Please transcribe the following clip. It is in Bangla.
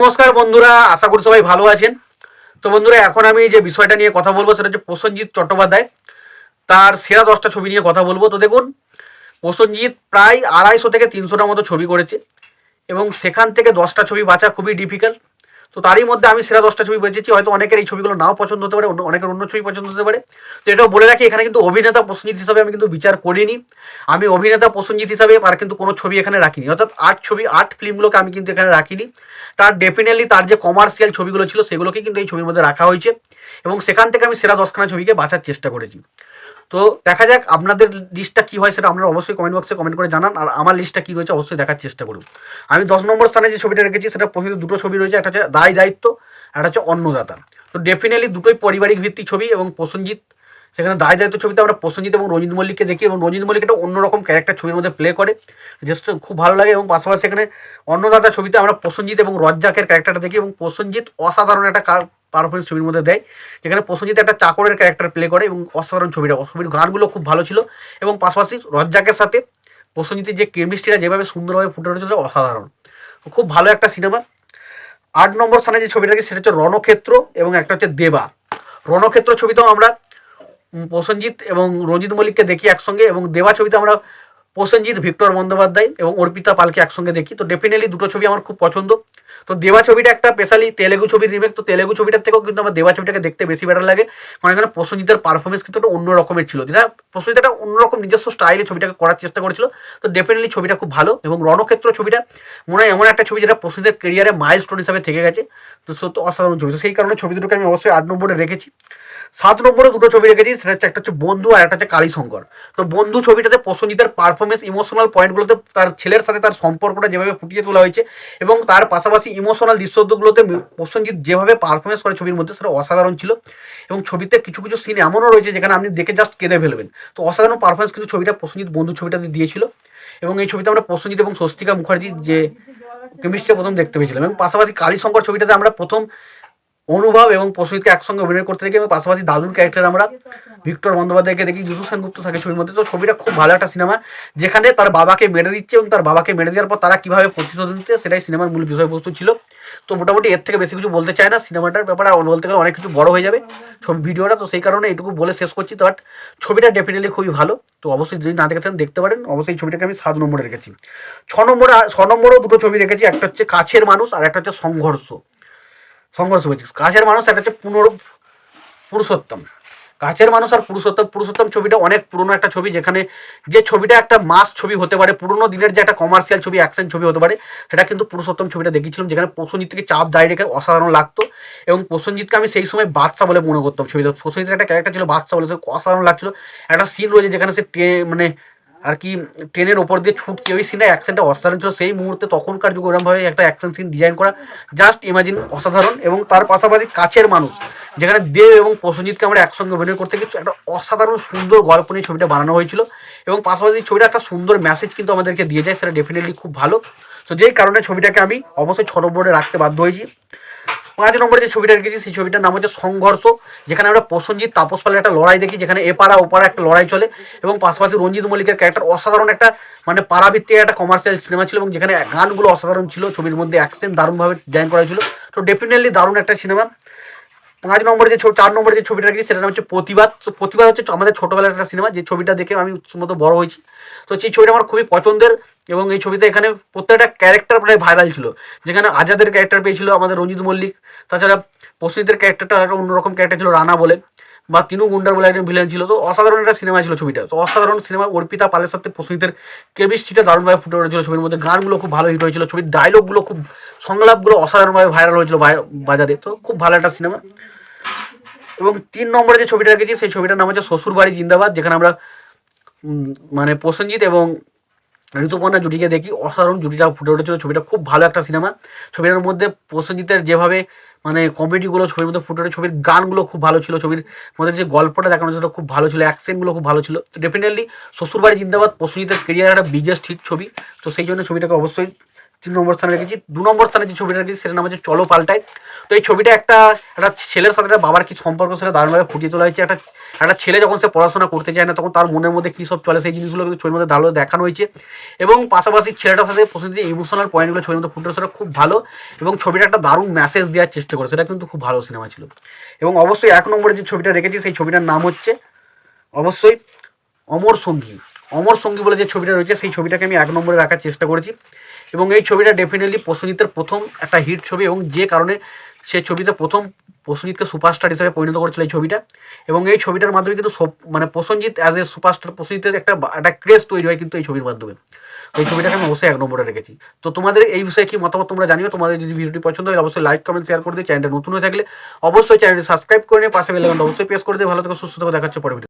নমস্কার বন্ধুরা, আশা করি সবাই ভালো আছেন। তো বন্ধুরা, এখন আমি যে বিষয়টা নিয়ে কথা বলব সেটা হচ্ছে প্রসেনজিৎ চট্টোপাধ্যায়। তার সেরা দশটা ছবি নিয়ে কথা বলব। তো দেখুন, প্রসেনজিৎ প্রায় আড়াইশো থেকে তিনশোটার মতো ছবি করেছে এবং সেখান থেকে দশটা ছবি বাঁচা খুবই ডিফিকাল্ট তো তারই মধ্যে আমি সেরা দশটা ছবি বেঁচেছি হয়তো অনেকের এই ছবিগুলো নাও পছন্দ হতে পারে অনেকের অন্য ছবি পছন্দ হতে পারে। তো এটাও বলে রাখি, এখানে কিন্তু অভিনেতা প্রসেনজিৎ হিসাবে আমি কিন্তু বিচার করিনি। আমি অভিনেতা প্রসেনজিৎ হিসাবে আর কিন্তু কোনো ছবি এখানে রাখিনি। অর্থাৎ আর্ট ছবি আর্ট ফিল্মগুলোকে আমি কিন্তু এখানে রাখিনি। তার ডেফিনেটলি তার যে কমার্শিয়াল ছবিগুলো ছিল, সেগুলোকে কিন্তু এই ছবির মধ্যে রাখা হয়েছে। এবং সেখান থেকে আমি সেরা দশখানা ছবিকে বাঁচার চেষ্টা করেছি। তো দেখা যাক আপনাদের লিস্টটা কি হয় সেটা আপনারা অবশ্যই কমেন্ট বক্সে কমেন্ট করে জানান, আর আমার লিস্টটা কি রয়েছে অবশ্যই দেখার চেষ্টা করুন। আমি দশ নম্বর স্থানে যে ছবিটা রেখেছি, সেটা প্রথমে দুটো ছবি রয়েছে, একটা হচ্ছে দায় দায়িত্ব একটা হচ্ছে অন্নদাতা। তো ডেফিনেটলি দুটোই পারিবারিক ভিত্তিক ছবি এবং প্রসেনজিৎ, সেখানে দায় দায়িত্ব ছবিতে আমরা প্রসেনজিৎ এবং রঞ্জিত মল্লিককে দেখি এবং রঞ্জিত মল্লিক একটা অন্যরকম ক্যারেক্টার ছবির মধ্যে প্লে করে জাস্ট খুব ভালো লাগে এবং পাশাপাশি এখানে অন্নদাতা ছবিতে আমরা প্রসেনজিৎ এবং রজ্জাকের ক্যারেক্টারটা দেখি এবং প্রসেনজিৎ অসাধারণ একটা পারফরমেন্স ছবির মধ্যে দেয়, যেখানে প্রসেনজিৎ একটা চাকরের ক্যারেক্টার প্লে করে এবং অসাধারণ ছবিটা। ছবির গানগুলো খুব ভালো ছিল এবং পাশাপাশি রজ্জাকের সাথে প্রসেনজিতের যে কেমিস্ট্রিটা যেভাবে সুন্দরভাবে ফুটে উঠেছিল, অসাধারণ। খুব ভালো একটা সিনেমা আট নম্বর স্থানে যে ছবিটা আছে সেটা হচ্ছে রণক্ষেত্র এবং একটা হচ্ছে দেবা। রণক্ষেত্র ছবিতেও আমরা প্রসেনজিৎ এবং রঞ্জিত মল্লিককে দেখি একসঙ্গে এবং দেবা ছবিতে আমরা প্রসেনজিৎ, ভিক্টর বন্দ্যোপাধ্যায় এবং অর্পিতা পালকে একসঙ্গে দেখি। তো ডেফিনেটলি দুটো ছবি আমার খুব পছন্দ। তো দেবা ছবিটা একটা স্পেশালি তেলেগু ছবির রিমেক তো তেলেগু ছবিটার থেকেও কিন্তু আমার দেবা ছবিটাকে দেখতে বেশি বেটার লাগে। কারণ এখানে প্রসেনজিতের পারফরমেন্স কিন্তু একটা অন্য রকমের ছিল। যেটা প্রসেনজিৎ একটা অন্যরকম নিজস্ব স্টাইলে ছবিটাকে করার চেষ্টা করেছিল। তো ডেফিনেটলি ছবিটা খুব ভালো এবং রণক্ষেত্র ছবিটা মনে হয় এমন একটা ছবি যেটা প্রসেনজিতের কেরিয়ারে মাইল স্টোন হিসাবে থেকে গেছে। তো সত্য অসাধারণ ছবি। তো সেই কারণে ছবি দুটোকে আমি অবশ্যই আট নম্বরে রেখেছি। সাত নম্বরে দুটো ছবি রেখেছি, সেটা হচ্ছে একটা হচ্ছে বন্ধু আর একটা হচ্ছে কালীশঙ্কর। তো বন্ধু ছবিটাতে প্রসেনজিতের পারফরমেন্স ইমোশনাল পয়েন্টগুলোতে তার ছেলের সাথে তার সম্পর্কটা যেভাবে ফুটিয়ে তোলা হয়েছে এবং তার পাশাপাশি ইমোশনাল দৃশ্যগুলোতে প্রসেনজিৎ যেভাবে পারফরমেন্স করে ছবির মধ্যে, সেটা অসাধারণ ছিল। এবং ছবিতে কিছু কিছু সিন এমনও রয়েছে যেখানে আপনি দেখে জাস্ট কেঁদে ফেলবেন। তো অসাধারণ পারফরমেন্স কিন্তু ছবিটা প্রসেনজিৎ বন্ধু ছবিটাতে দিয়েছিল। এবং এই ছবিতে আমরা প্রসেনজিৎ এবং স্বস্তিকা মুখার্জির যে কেমিস্ট্রি প্রথম দেখতে পেয়েছিলাম। এবং পাশাপাশি কালীশঙ্কর ছবিটাতে আমরা প্রথম অনুভব এবং প্রসূতিকে একসঙ্গে অভিনয় করতে দেখি এবং পাশাপাশি দাদুর ক্যারেক্টার আমরা ভিক্টর বন্দ্যোপাধ্যায়কে দেখি যশু সেনগুপ্ত থাকে ছবির মধ্যে। তো ছবিটা খুব ভালো একটা সিনেমা যেখানে তার বাবাকে মেরে দিচ্ছে এবং তার বাবাকে মেরে দেওয়ার পর তারা কীভাবে প্রতিশোধ নিচ্ছে, সেটাই সিনেমার মূল বিষয়বস্তু ছিল। তো মোটামুটি এর থেকে বেশি কিছু বলতে চায় না। সিনেমাটার ব্যাপারে বলতে গেলে অনেক কিছু বড় হয়ে যাবে ছবি, ভিডিওটা। তো সেই কারণে এটুকু বলে শেষ করছি। বাট ছবিটা ডেফিনেটলি খুবই ভালো। তো অবশ্যই যদি না দেখে থাকেন দেখতে পারেন। অবশ্যই ছবিটাকে আমি সাত নম্বরে রেখেছি। ছ নম্বরে, ছ নম্বরেও দুটো ছবি রেখেছি। একটা হচ্ছে কাছের মানুষ আর একটা হচ্ছে সংঘর্ষ। সংঘর্ষ হয়েছে। কাছের মানুষ একটা হচ্ছে পুনর পুরুষোত্তম। কাছের মানুষ আর পুরুষোত্তম পুরুষোত্তম ছবিটা অনেক পুরনো একটা ছবি, যেখানে যে ছবিটা একটা মাস ছবি হতে পারে, পুরনো দিনের যে একটা কমার্শিয়াল ছবি অ্যাকশন ছবি হতে পারে, সেটা কিন্তু পুরুষোত্তম ছবিটা দেখেছিলাম যেখানে প্রসেনজিৎকে চাপ দাঁড়িয়ে রেখে অসাধারণ লাগতো, এবং প্রসেনজিৎকে আমি সেই সময় বাচ্চা বলে মনে করতাম ছবিতে প্রসেনজিতের একটা ক্যারেক্টার ছিল বাচ্চা বলে, সে অসাধারণ লাগছিল। একটা সিন রয়েছে যেখানে সে মানে আর কি ট্রেনের ওপর দিয়ে ছুটছে, ওই সিনটা অ্যাকশনটা অসাধারণ ছিল। সেই মুহূর্তে তখনকার যুগে ওরকমভাবে একটা অ্যাকশন সিন ডিজাইন করা জাস্ট ইমাজিন অসাধারণ এবং তার পাশাপাশি কাছের মানুষ, যেখানে দেব এবং প্রসেনজিৎকে আমরা একসঙ্গে অভিনয় করতে গেছি একটা অসাধারণ সুন্দর গল্প নিয়ে ছবিটা বানানো হয়েছিল এবং পাশাপাশি ছবিটা একটা সুন্দর মেসেজ কিন্তু আমাদেরকে দিয়ে যায় সেটা ডেফিনেটলি খুব ভালো। তো যেই কারণে ছবিটাকে আমি অবশ্যই ছ নম্বরে রাখতে বাধ্য হয়েছি। পাঁচ নম্বরে যে ছবিটা রেখেছি সেই ছবিটার নাম হচ্ছে সংঘর্ষ, যেখানে আমরা প্রসঞ্জিৎ তাপস পালের একটা লড়াই দেখি, যেখানে এপাড়া ওপাড়া একটা লড়াই চলে এবং পাশাপাশি রঞ্জিত মল্লিকের ক্যারেক্টার অসাধারণ একটা মানে পাড়াভিত্তিক একটা কমার্শিয়াল সিনেমা ছিল এবং যেখানে গানগুলো অসাধারণ ছিল, ছবির মধ্যে অ্যাকশন দারুণভাবে ডিজাইন করা ছিল তো ডেফিনেটলি দারুণ একটা সিনেমা পাঁচ নম্বরে যে ছবি চার নম্বরে যে ছবিটা রেখেছি সেটা হচ্ছে প্রতিবাদ। প্রতিবাদ হচ্ছে আমাদের ছোটোবেলার একটা সিনেমা, যে ছবিটা দেখে আমি মতো বড় হয়েছি। তো সেই ছবিটা আমার খুবই পছন্দের এবং এই ছবিতে এখানে প্রত্যেকটা ক্যারেক্টার প্রায় ভাইরাল ছিল। যেখানে আজাদের ক্যারেক্টার পেয়েছিল আমাদের রঞ্জিত মল্লিক, তাছাড়া প্রসিদ্ধের ক্যারেক্টারটা একটা অন্যরকম ক্যারেক্টার ছিল রানা বলে। বা তিনু গুন্ডার বলে একজন ভিলেন ছিল। তো অসাধারণ একটা সিনেমা ছিল ছবিটা। তো অসাধারণ সিনেমা অর্পিতা পালের সাথে প্রসিদ্ধের কেমিস্ট্রিটা দারুণভাবে ফুটে উঠেছিল ছবির মধ্যে। গানগুলো খুব ভালো হিট হয়েছিল। ছবির ডায়লগগুলো খুব, সংলাপগুলো অসাধারণভাবে ভাইরাল হয়েছিল বাজারে। তো খুব ভালো একটা সিনেমা এবং তিন নম্বরে যে ছবিটা রেখেছি, সেই ছবিটার নাম হচ্ছে শ্বশুর বাড়ি জিন্দাবাদ, যেখানে আমরা মানে প্রসেনজিৎ এবং ঋতুপর্ণা জুটিকে দেখি। অসাধারণ জুটিটা ফুটে উঠেছিল। ছবিটা খুব ভালো একটা সিনেমা ছবিটার মধ্যে প্রসেনজিতের যেভাবে মানে কমেডিগুলো ছবির মধ্যে ফুটে ওঠে, ছবির গানগুলো খুব ভালো ছিল, ছবির মধ্যে যে গল্পটা দেখানো সেটা খুব ভালো ছিল অ্যাকশনগুলো খুব ভালো ছিল। তো ডেফিনেটলি শ্বশুরবাড়ি জিন্দাবাদ প্রসেনজিতের কেরিয়ার একটা বিগেস্ট হিট ছবি। তো সেই জন্য ছবিটাকে অবশ্যই তিন নম্বর স্থানে রেখেছি। দু নম্বর স্থানে যে ছবিটা রেখেছি, সেটার নাম হচ্ছে চলো পাল্টাই তো এই ছবিটা একটা একটা ছেলের সাথে, একটা বাবার কি সম্পর্ক সেটা দারুণভাবে ফুটিয়ে তোলা হয়েছে। একটা একটা ছেলে যখন সে পড়াশোনা করতে চায় না, তখন তার মনের মধ্যে কী সব চলে সেই জিনিসগুলো কিন্তু ছবির মধ্যে ভালো দেখানো হয়েছে। এবং পাশাপাশি ছেলেটার সাথে প্রসেসিং ইমোশনাল পয়েন্টগুলো ছবির মধ্যে ফুটে সেটা খুব ভালো এবং ছবিটা একটা দারুণ মেসেজ দেওয়ার চেষ্টা করে, সেটা কিন্তু খুব ভালো সিনেমা ছিল। এবং অবশ্যই এক নম্বরে যে ছবিটা রেখেছি, সেই ছবিটার নাম হচ্ছে অবশ্যই অমর সঙ্গী। অমর সঙ্গী বলে যে ছবিটা রয়েছে, সেই ছবিটাকে আমি এক নম্বরে রাখার চেষ্টা করেছি। এবং এই ছবিটা ডেফিনেটলি প্রসেনজিতের প্রথম একটা হিট ছবি এবং যে কারণে সে ছবিতে প্রথম প্রসেনজিৎকে সুপারস্টার হিসেবে পরিণত করেছিল এই ছবিটা। এবং এই ছবিটার মাধ্যমে কিন্তু মানে প্রসেনজিৎ অ্যাজ এ সুপারস্টার প্রসেনজিতের একটা একটা ক্রেজ তৈরি হয় কিন্তু এই ছবির মাধ্যমে। এই ছবিটাকে আমি অবশ্যই এক নম্বরে রেখেছি। তো তোমাদের এই বিষয়ে কি মতামত তোমরা জানিও? তোমাদের যদি ভিডিওটি পছন্দ হয়, অবশ্যই লাইক কমেন্ট শেয়ার করে দিও। চ্যানেলটা নতুন হয়ে থাকলে অবশ্যই চ্যানেলটি সাবস্ক্রাইব করে নিয়ে পাশে বেলাকানটা অবশ্যই প্রেস করে দিয়ে ভালো থেকে, সুস্থ থেকে। দেখাচ্ছে পরে।